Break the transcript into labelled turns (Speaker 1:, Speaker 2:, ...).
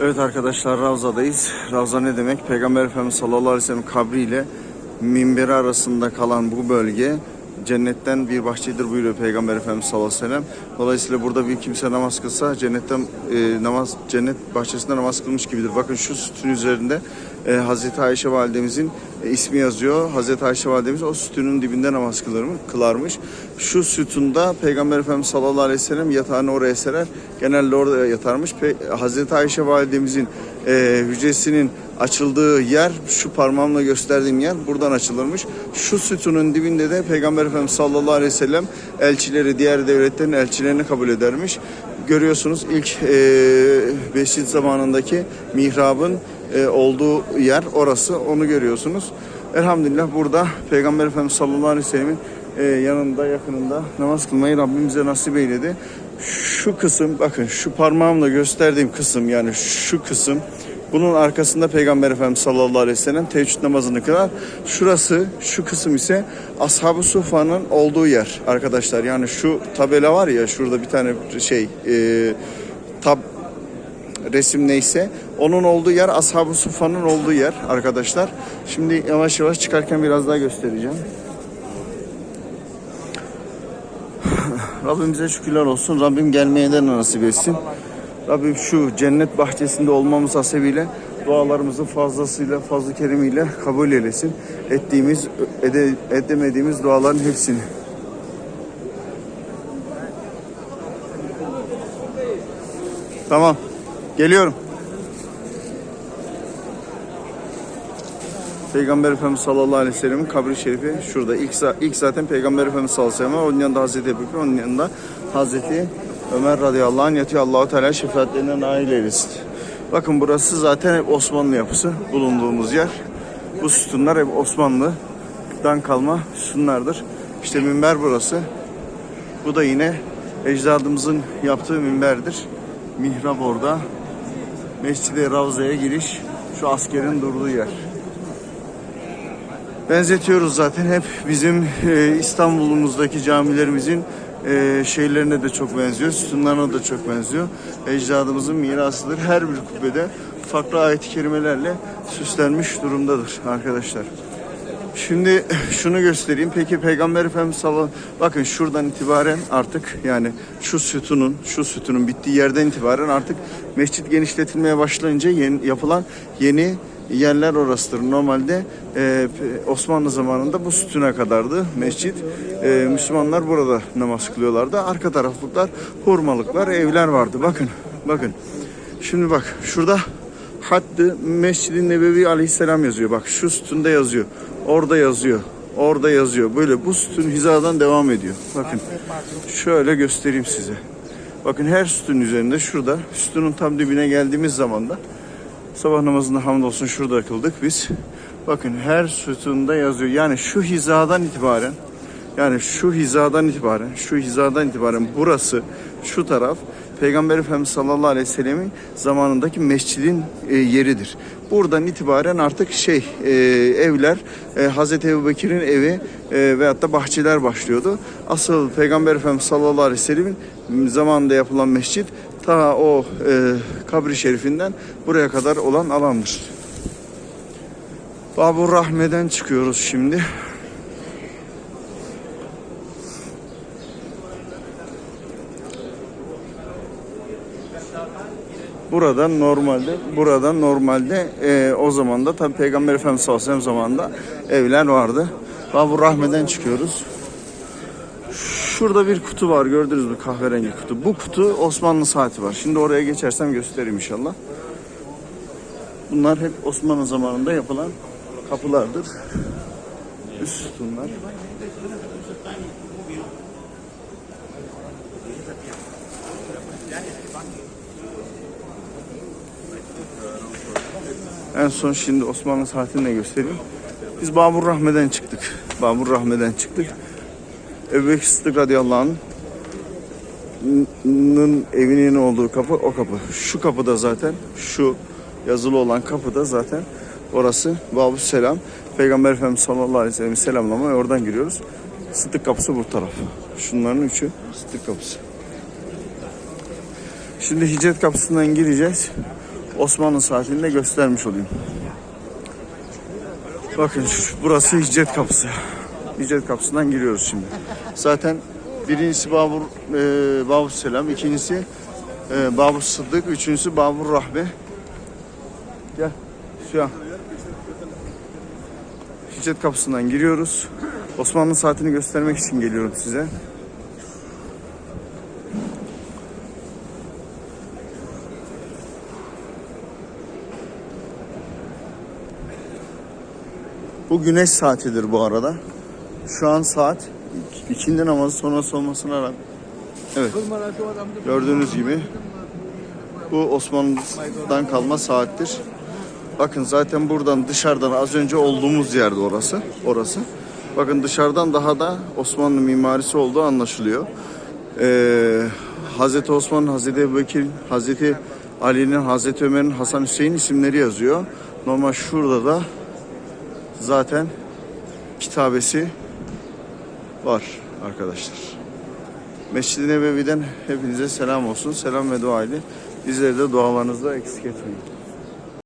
Speaker 1: Evet arkadaşlar Ravza'dayız. Ravza ne demek? Peygamber Efendimiz sallallahu aleyhi ve sellem kabri ile minberi arasında kalan bu bölge cennetten bir bahçedir buyuruyor Peygamber Efendimiz sallallahu aleyhi ve sellem. Dolayısıyla burada bir kimse namaz kılsa cennetten e, namaz cennet bahçesinde namaz kılmış gibidir. Bakın şu sütun üzerinde e, Hazreti Ayşe validemizin ismi yazıyor. Hazreti Ayşe validemiz o sütunun dibinde namaz kılar mı? kılarmış. Şu sütunda Peygamber Efendimiz sallallahu aleyhi ve sellem yatağını oraya serer. Genelde orada yatarmış. Pe- Hazreti Ayşe validemizin e, hücresinin açıldığı yer şu parmağımla gösterdiğim yer buradan açılırmış. Şu sütunun dibinde de Peygamber Efendimiz sallallahu aleyhi ve sellem elçileri diğer devletlerin elçilerini kabul edermiş. Görüyorsunuz ilk e, Beşik zamanındaki mihrabın e, olduğu yer orası onu görüyorsunuz. Elhamdülillah burada Peygamber Efendimiz sallallahu aleyhi ve sellemin e, yanında yakınında namaz kılmayı Rabbim bize nasip eyledi. Şu kısım bakın şu parmağımla gösterdiğim kısım yani şu kısım bunun arkasında Peygamber Efendimiz sallallahu aleyhi ve sellem teheccüd namazını kılar. Şurası, şu kısım ise Ashab-ı Sufa'nın olduğu yer arkadaşlar. Yani şu tabela var ya şurada bir tane şey e, tab resim neyse onun olduğu yer Ashab-ı Sufa'nın olduğu yer arkadaşlar. Şimdi yavaş yavaş çıkarken biraz daha göstereceğim. Rabbimize şükürler olsun. Rabbim gelmeye de nasip etsin. Rabbim şu cennet bahçesinde olmamız hasebiyle dualarımızı fazlasıyla, fazlı kerimiyle kabul eylesin. Ettiğimiz, ede, edemediğimiz duaların hepsini. Tamam. Geliyorum. Peygamber Efendimiz sallallahu aleyhi ve sellem'in kabri şerifi şurada. İlk, ilk zaten Peygamber Efendimiz sallallahu aleyhi ve sellem. Onun yanında Hazreti Ebu Bekir, onun yanında Hazreti Ömer radıyallahu anh yatıyor. Allahu Teala şefaatlerine nail eylesin. Bakın burası zaten hep Osmanlı yapısı bulunduğumuz yer. Bu sütunlar hep Osmanlı'dan kalma sütunlardır. İşte minber burası. Bu da yine ecdadımızın yaptığı minberdir. Mihrap orada. Mescid-i Ravza'ya giriş şu askerin durduğu yer. Benzetiyoruz zaten hep bizim e, İstanbul'umuzdaki camilerimizin e, şeylerine de çok benziyor, sütunlarına da çok benziyor. Ecdadımızın mirasıdır. Her bir kubbede farklı ayet-i kerimelerle süslenmiş durumdadır arkadaşlar. Şimdi şunu göstereyim. Peki Peygamber Efendimiz sallallahu bakın şuradan itibaren artık yani şu sütunun şu sütunun bittiği yerden itibaren artık mescit genişletilmeye başlayınca yeni, yapılan yeni yerler orasıdır. Normalde e, Osmanlı zamanında bu sütuna kadardı mescit. E, Müslümanlar burada namaz kılıyorlardı. Arka taraflıklar hurmalıklar, evler vardı. Bakın, bakın. Şimdi bak şurada Hattı Mescid-i Nebevi Aleyhisselam yazıyor. Bak şu sütunda yazıyor. Orada yazıyor. Orada yazıyor. Böyle bu sütun hizadan devam ediyor. Bakın şöyle göstereyim size. Bakın her sütun üzerinde şurada sütunun tam dibine geldiğimiz zaman da sabah namazında hamdolsun şurada kıldık biz. Bakın her sütunda yazıyor. Yani şu hizadan itibaren yani şu hizadan itibaren, şu hizadan itibaren burası, şu taraf Peygamber Efendimiz sallallahu aleyhi ve sellemin zamanındaki mescidin e, yeridir. Buradan itibaren artık şey e, evler, e, Hazreti Ebu Bekir'in evi e, veyahut da bahçeler başlıyordu. Asıl Peygamber Efendimiz sallallahu aleyhi ve sellemin zamanında yapılan mescit ta o e, kabri şerifinden buraya kadar olan alandır. Babur Rahme'den çıkıyoruz şimdi. Buradan normalde buradan normalde e, o zaman da tabi Peygamber Efendimiz sallallahu aleyhi ve sellem zamanında evler vardı. Babur Rahme'den çıkıyoruz. Şurada bir kutu var gördünüz mü kahverengi kutu. Bu kutu Osmanlı saati var. Şimdi oraya geçersem göstereyim inşallah. Bunlar hep Osmanlı zamanında yapılan kapılardır. Üst sütunlar. En son şimdi Osmanlı saatini de göstereyim. Biz Babur Rahme'den çıktık. Babur Rahme'den çıktık. Ebu Sıddık radıyallahu anh'ın evinin olduğu kapı o kapı. Şu kapıda zaten şu yazılı olan kapıda zaten orası Babü Selam. Peygamber Efendimiz sallallahu aleyhi ve sellem selamlamaya oradan giriyoruz. Sıddık kapısı bu taraf. Şunların üçü Sıddık kapısı. Şimdi Hicret kapısından gireceğiz. Osmanlı saatini de göstermiş olayım. Bakın burası Hicret Kapısı. Hicret Kapısı'ndan giriyoruz şimdi. Zaten birincisi Babur e, Babur Selam, ikincisi e, Babur Sıddık, üçüncüsü Babur Rahbe. Gel. Şu an. Hicret Kapısı'ndan giriyoruz. Osmanlı saatini göstermek için geliyorum size. Bu güneş saatidir bu arada. Şu an saat ikindi namazı sonrası olmasına rağmen. Evet. Gördüğünüz gibi bu Osmanlı'dan kalma saattir. Bakın zaten buradan dışarıdan az önce olduğumuz yerde orası. Orası. Bakın dışarıdan daha da Osmanlı mimarisi olduğu anlaşılıyor. Ee, Hazreti Osman, Hazreti Ebubekir, Hazreti Ali'nin, Hazreti Ömer'in, Hasan Hüseyin isimleri yazıyor. Normal şurada da zaten kitabesi var arkadaşlar. Mescid-i Nebevi'den hepinize selam olsun. Selam ve dua ile bizleri de dualarınızda eksik etmeyin.